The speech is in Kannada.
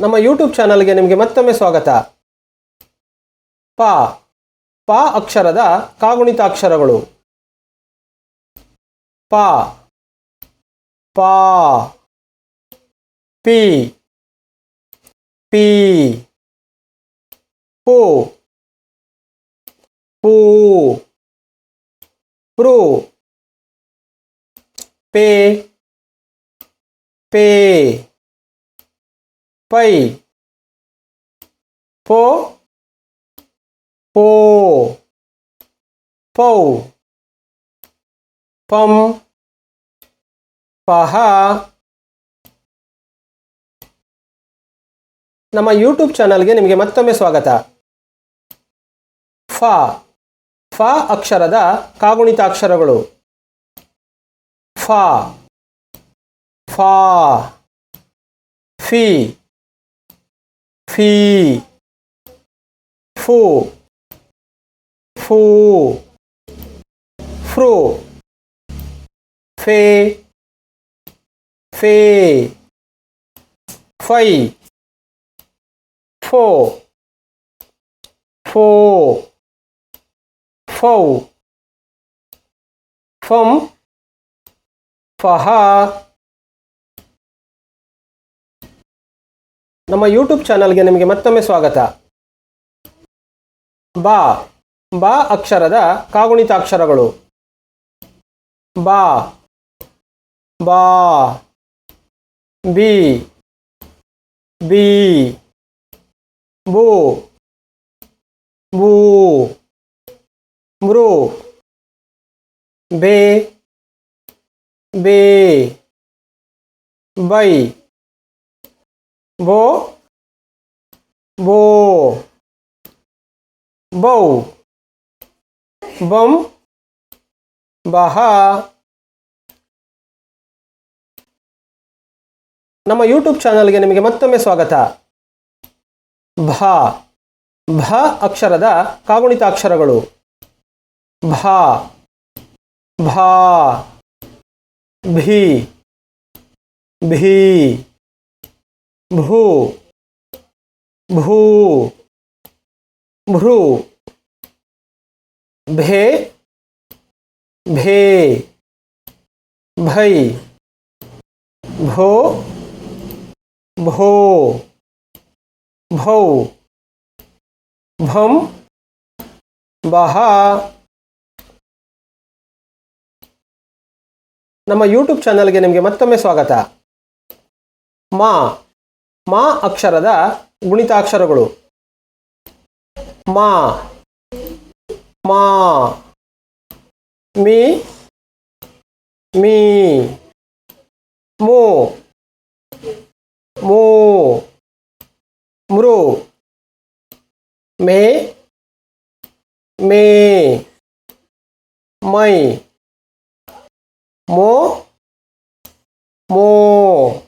ನಮ್ಮ ಯೂಟ್ಯೂಬ್ ಚಾನಲ್ಗೆ ನಿಮಗೆ ಮತ್ತೊಮ್ಮೆ ಸ್ವಾಗತ. ಪ ಪ ಅಕ್ಷರದ ಕಾಗುಣಿತ ಅಕ್ಷರಗಳು ಪ ಪ, ಪಿ ಪಿ, ಪು, ಪೂ ಪ್ರು ಪೇ ಪೇ. ಪೈ. ಪೋ. ಪೋ. ಪೌ. ಪಂ. ಪಹ. ನಮ್ಮ ಯೂಟ್ಯೂಬ್ ಚಾನಲ್ಗೆ ನಿಮಗೆ ಮತ್ತೊಮ್ಮೆ ಸ್ವಾಗತ. ಫ. ಫ ಅಕ್ಷರದ ಕಾಗುಣಿತ ಅಕ್ಷರಗಳು ಫ. ಫಾ. ಫಿ. three, four, four, fro, fe, fe, five, four, four, four, from, faha, ನಮ್ಮ ಯೂಟ್ಯೂಬ್ ಚಾನಲ್ಗೆ ನಿಮಗೆ ಮತ್ತೊಮ್ಮೆ ಸ್ವಾಗತ. ಬಾ ಬಾ ಅಕ್ಷರದ ಕಾಗುಣಿತ ಅಕ್ಷರಗಳು ಬಾ ಬಾ, ಬಿ ಬಿ, ಬೂ ಬೂ, ಮೃ, ಬೇ ಬೇ, ಬೈ. ಬೋ ಬೋ ಬೌ ಬಂ ಬಹ ನಮ್ಮ ಯೂಟ್ಯೂಬ್ ಚಾನಲ್ಗೆ ನಿಮಗೆ ಮತ್ತೊಮ್ಮೆ ಸ್ವಾಗತ. ಭ. ಭ ಅಕ್ಷರದ ಕಾಗುಣಿತ ಅಕ್ಷರಗಳು ಭ. ಭಾ. ಭಿ. ಭೀ. ಭೂ ಭೂ ಭ್ರೂ ಭೇ ಭೇ ಭೈ ಭೋ ಭೋ ಭೌ ಭಂ ಬಹ ನಮ್ಮ ಯೂಟ್ಯೂಬ್ ಚಾನಲ್ಗೆ ನಿಮಗೆ ಮತ್ತೊಮ್ಮೆ ಸ್ವಾಗತ. ಮಾ. ಮಾ ಅಕ್ಷರದ ಗುಣಿತಾಕ್ಷರಗಳು ಮಾ. ಮಾ. ಮೀ. ಮೀ. ಮೂ. ಮೂ. ಮೃ. ಮೇ. ಮೇ. ಮೈ. ಮೋ. ಮೋ.